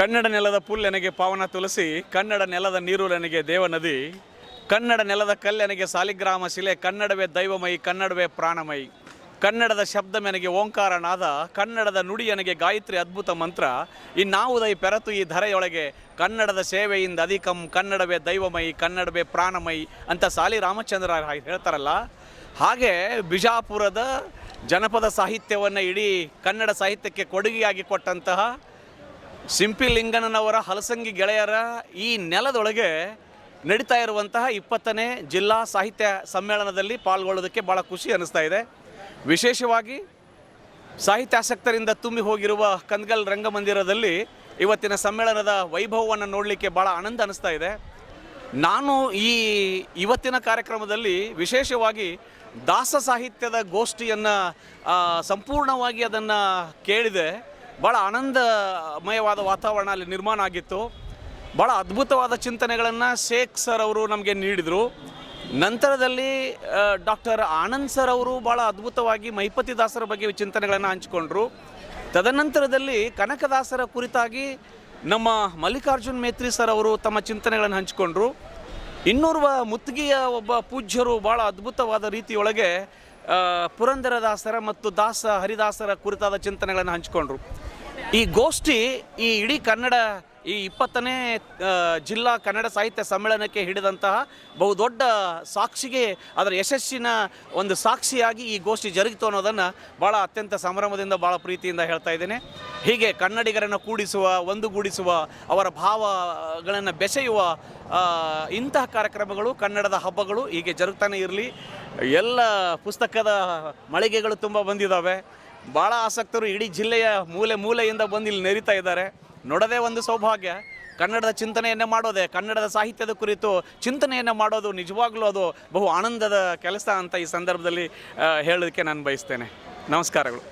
ಕನ್ನಡ ನೆಲದ ಪುಲ್ಲೆನಗೆ ಪಾವನ ತುಳಸಿ ಕನ್ನಡ ನೆಲದ ನೀರು ನನಗೆ ದೇವ ನದಿ ಕನ್ನಡ ನೆಲದ ಕಲ್ಲೆನಗೆ ಸಾಲಿಗ್ರಾಮ ಶಿಲೆ, ಕನ್ನಡವೇ ದೈವಮಯಿ, ಕನ್ನಡವೇ ಪ್ರಾಣಮಯಿ. ಕನ್ನಡದ ಶಬ್ದ ಮೆನಗೆ ಓಂಕಾರ ನಾದ ಕನ್ನಡದ ನುಡಿ ನನಗೆ ಗಾಯತ್ರಿ ಅದ್ಭುತ ಮಂತ್ರ. ಈ ಇನ್ನಾವುದೈ ಪೆರತು ಈ ಧರೆಯೊಳಗೆ, ಕನ್ನಡದ ಸೇವೆಯಿಂದ ಅಧಿಕಂ, ಕನ್ನಡವೇ ದೈವಮಯಿ, ಕನ್ನಡವೇ ಪ್ರಾಣಮಯಿ ಅಂತ ಸಾಲಿ ರಾಮಚಂದ್ರ ಹೇಳ್ತಾರಲ್ಲ. ಹಾಗೆ ಬಿಜಾಪುರದ ಜನಪದ ಸಾಹಿತ್ಯವನ್ನು ಇಡೀ ಕನ್ನಡ ಸಾಹಿತ್ಯಕ್ಕೆ ಕೊಡುಗೆಯಾಗಿ ಕೊಟ್ಟಂತಹ ಸಿಂಪಿ ಲಿಂಗನವರ ಹಲಸಂಗಿ ಗೆಳೆಯರ ಈ ನೆಲದೊಳಗೆ ನಡೀತಾ ಇರುವಂತಹ ಇಪ್ಪತ್ತನೇ ಜಿಲ್ಲಾ ಸಾಹಿತ್ಯ ಸಮ್ಮೇಳನದಲ್ಲಿ ಪಾಲ್ಗೊಳ್ಳೋದಕ್ಕೆ ಭಾಳ ಖುಷಿ ಅನ್ನಿಸ್ತಾ ಇದೆ. ವಿಶೇಷವಾಗಿ ಸಾಹಿತ್ಯಾಸಕ್ತರಿಂದ ತುಂಬಿ ಹೋಗಿರುವ ಕಂದ್ಗಲ್ ರಂಗಮಂದಿರದಲ್ಲಿ ಇವತ್ತಿನ ಸಮ್ಮೇಳನದ ವೈಭವವನ್ನು ನೋಡಲಿಕ್ಕೆ ಭಾಳ ಆನಂದ ಅನ್ನಿಸ್ತಾ ಇದೆ. ನಾನು ಈ ಇವತ್ತಿನ ಕಾರ್ಯಕ್ರಮದಲ್ಲಿ ವಿಶೇಷವಾಗಿ ದಾಸ ಸಾಹಿತ್ಯದ ಗೋಷ್ಠಿಯನ್ನು ಸಂಪೂರ್ಣವಾಗಿ ಅದನ್ನು ಕೇಳಿದೆ. ಭಾಳ ಆನಂದಮಯವಾದ ವಾತಾವರಣ ಅಲ್ಲಿ ನಿರ್ಮಾಣ ಆಗಿತ್ತು. ಭಾಳ ಅದ್ಭುತವಾದ ಚಿಂತನೆಗಳನ್ನು ಶೇಖ್ ಸರ್ ಅವರು ನಮಗೆ ನೀಡಿದರು. ನಂತರದಲ್ಲಿ ಡಾಕ್ಟರ್ ಆನಂದ್ ಸರ್ ಅವರು ಭಾಳ ಅದ್ಭುತವಾಗಿ ಮೈಪತಿ ದಾಸರ ಬಗ್ಗೆ ಚಿಂತನೆಗಳನ್ನು ಹಂಚಿಕೊಂಡ್ರು. ತದನಂತರದಲ್ಲಿ ಕನಕದಾಸರ ಕುರಿತಾಗಿ ನಮ್ಮ ಮಲ್ಲಿಕಾರ್ಜುನ್ ಮೇತ್ರಿ ಸರ್ ಅವರು ತಮ್ಮ ಚಿಂತನೆಗಳನ್ನು ಹಂಚಿಕೊಂಡ್ರು. ಇನ್ನೋರ್ವ ಮುತ್ತಿಗೆಯ ಒಬ್ಬ ಪೂಜ್ಯರು ಭಾಳ ಅದ್ಭುತವಾದ ರೀತಿಯೊಳಗೆ ಪುರಂದರದಾಸರ ಮತ್ತು ದಾಸ ಹರಿದಾಸರ ಕುರಿತಾದ ಚಿಂತನೆಗಳನ್ನು ಹಂಚಿಕೊಂಡ್ರು. ಈ ಗೋಷ್ಠಿ ಈ ಇಡೀ ಕನ್ನಡ, ಈ ಇಪ್ಪತ್ತನೇ ಜಿಲ್ಲಾ ಕನ್ನಡ ಸಾಹಿತ್ಯ ಸಮ್ಮೇಳನಕ್ಕೆ ಹಿಡಿದಂತಹ ಬಹುದೊಡ್ಡ ಸಾಕ್ಷಿಗೆ, ಅದರ ಯಶಸ್ಸಿನ ಒಂದು ಸಾಕ್ಷಿಯಾಗಿ ಈ ಗೋಷ್ಠಿ ಜರುಗಿತು ಅನ್ನೋದನ್ನು ಭಾಳ ಅತ್ಯಂತ ಸಂಭ್ರಮದಿಂದ ಭಾಳ ಪ್ರೀತಿಯಿಂದ ಹೇಳ್ತಾ ಇದ್ದೇನೆ. ಹೀಗೆ ಕನ್ನಡಿಗರನ್ನು ಕೂಡಿಸುವ, ಒಂದುಗೂಡಿಸುವ, ಅವರ ಭಾವಗಳನ್ನು ಬೆಸೆಯುವ ಇಂತಹ ಕಾರ್ಯಕ್ರಮಗಳು, ಕನ್ನಡದ ಹಬ್ಬಗಳು ಹೀಗೆ ಜರುಗ್ತಾನೆ ಇರಲಿ. ಎಲ್ಲ ಪುಸ್ತಕದ ಮಳಿಗೆಗಳು ತುಂಬ ಬಂದಿದ್ದಾವೆ ಭಾಳ ಆಸಕ್ತರು ಇಡೀ ಜಿಲ್ಲೆಯ ಮೂಲೆ ಮೂಲೆಯಿಂದ ಬಂದು ಇಲ್ಲಿ ನೆರಿತಾ ಇದ್ದಾರೆ. ನೋಡೋದೇ ಒಂದು ಸೌಭಾಗ್ಯ. ಕನ್ನಡದ ಚಿಂತನೆಯನ್ನು ಮಾಡೋದೇ, ಕನ್ನಡದ ಸಾಹಿತ್ಯದ ಕುರಿತು ಚಿಂತನೆಯನ್ನು ಮಾಡೋದು ನಿಜವಾಗ್ಲೂ ಅದು ಬಹು ಆನಂದದ ಕೆಲಸ ಅಂತ ಈ ಸಂದರ್ಭದಲ್ಲಿ ಹೇಳೋದಕ್ಕೆ ನಾನು ಬಯಸ್ತೇನೆ. ನಮಸ್ಕಾರಗಳು.